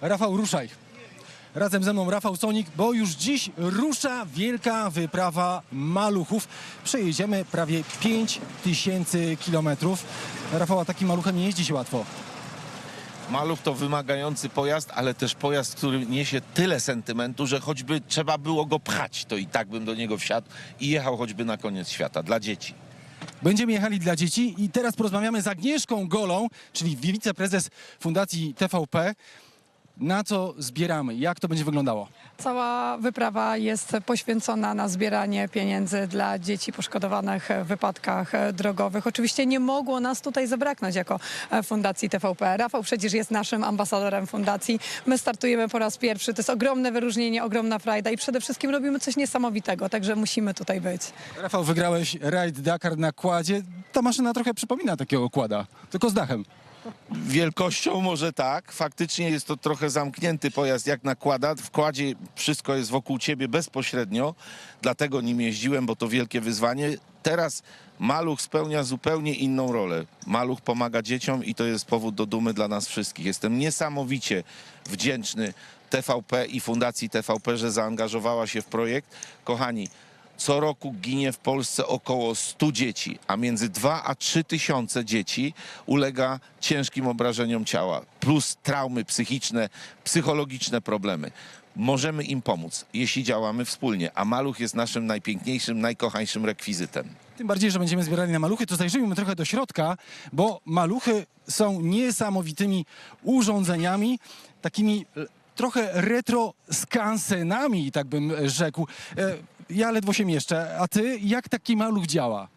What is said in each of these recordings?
Rafał, ruszaj. Razem ze mną Rafał Sonik, bo już dziś rusza wielka wyprawa maluchów. Przejedziemy prawie 5 tysięcy kilometrów. Rafał, a takim maluchem nie jeździ się łatwo. Maluch to wymagający pojazd, ale też pojazd, który niesie tyle sentymentu, że choćby trzeba było go pchać, to i tak bym do niego wsiadł i jechał choćby na koniec świata dla dzieci. Będziemy jechali dla dzieci i teraz porozmawiamy z Agnieszką Golą, czyli wiceprezes Fundacji TVP. Na co zbieramy? Jak to będzie wyglądało? Cała wyprawa jest poświęcona na zbieranie pieniędzy dla dzieci poszkodowanych w wypadkach drogowych. Oczywiście nie mogło nas tutaj zabraknąć jako Fundacji TVP. Rafał przecież jest naszym ambasadorem fundacji. My startujemy po raz pierwszy. To jest ogromne wyróżnienie, ogromna frajda i przede wszystkim robimy coś niesamowitego, także musimy tutaj być. Rafał, wygrałeś rajd Dakar na kładzie. Ta maszyna trochę przypomina takiego kłada, tylko z dachem. Wielkością może tak, faktycznie jest to trochę zamknięty pojazd jak nakłada. W kładzie wszystko jest wokół ciebie bezpośrednio, dlatego nim jeździłem, bo to wielkie wyzwanie. Teraz Maluch spełnia zupełnie inną rolę. Maluch pomaga dzieciom i to jest powód do dumy dla nas wszystkich. Jestem niesamowicie wdzięczny TVP i Fundacji TVP, że zaangażowała się w projekt. Kochani, co roku ginie w Polsce około 100 dzieci, a między 2 a 3 tysiące dzieci ulega ciężkim obrażeniom ciała, plus traumy psychiczne, psychologiczne problemy. Możemy im pomóc, jeśli działamy wspólnie, a maluch jest naszym najpiękniejszym, najkochańszym rekwizytem. Tym bardziej, że będziemy zbierali na maluchy, to zajrzyjmy trochę do środka, bo maluchy są niesamowitymi urządzeniami, takimi e, trochę retro skansenami, tak bym rzekł. Ja ledwo się mieszczę, a ty, jak taki maluch działa?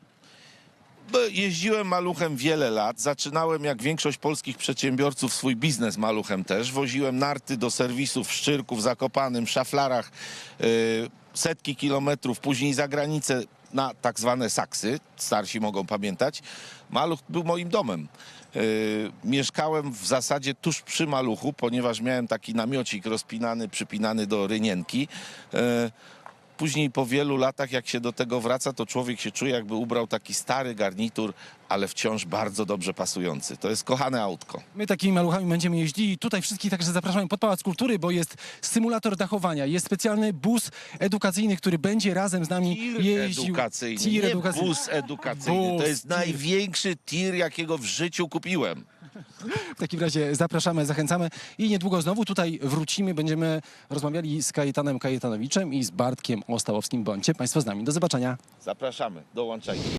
Jeździłem maluchem wiele lat. Zaczynałem jak większość polskich przedsiębiorców swój biznes maluchem też. Woziłem narty do serwisów w Szczyrku, w Zakopanym, Szaflarach, yy, setki kilometrów, później za granicę na tak zwane saksy. Starsi mogą pamiętać. Maluch był moim domem. Yy, mieszkałem w zasadzie tuż przy maluchu, ponieważ miałem taki namiocik rozpinany, przypinany do rynienki. Yy, Później po wielu latach, jak się do tego wraca, to człowiek się czuje, jakby ubrał taki stary garnitur, ale wciąż bardzo dobrze pasujący. To jest kochane autko. My takimi maluchami będziemy jeździli. Tutaj wszystkich także zapraszamy pod Pałac Kultury, bo jest symulator dachowania. Jest specjalny bus edukacyjny, który będzie razem z nami jeździł. edukacyjny, Tir nie edukacyjny. bus edukacyjny. Bus, to jest tir. największy tir, jakiego w życiu kupiłem. W takim razie zapraszamy, zachęcamy i niedługo znowu tutaj wrócimy. Będziemy rozmawiali z Kajetanem Kajetanowiczem i z Bartkiem Ostałowskim. Bądźcie Państwo z nami. Do zobaczenia. Zapraszamy, dołączajcie.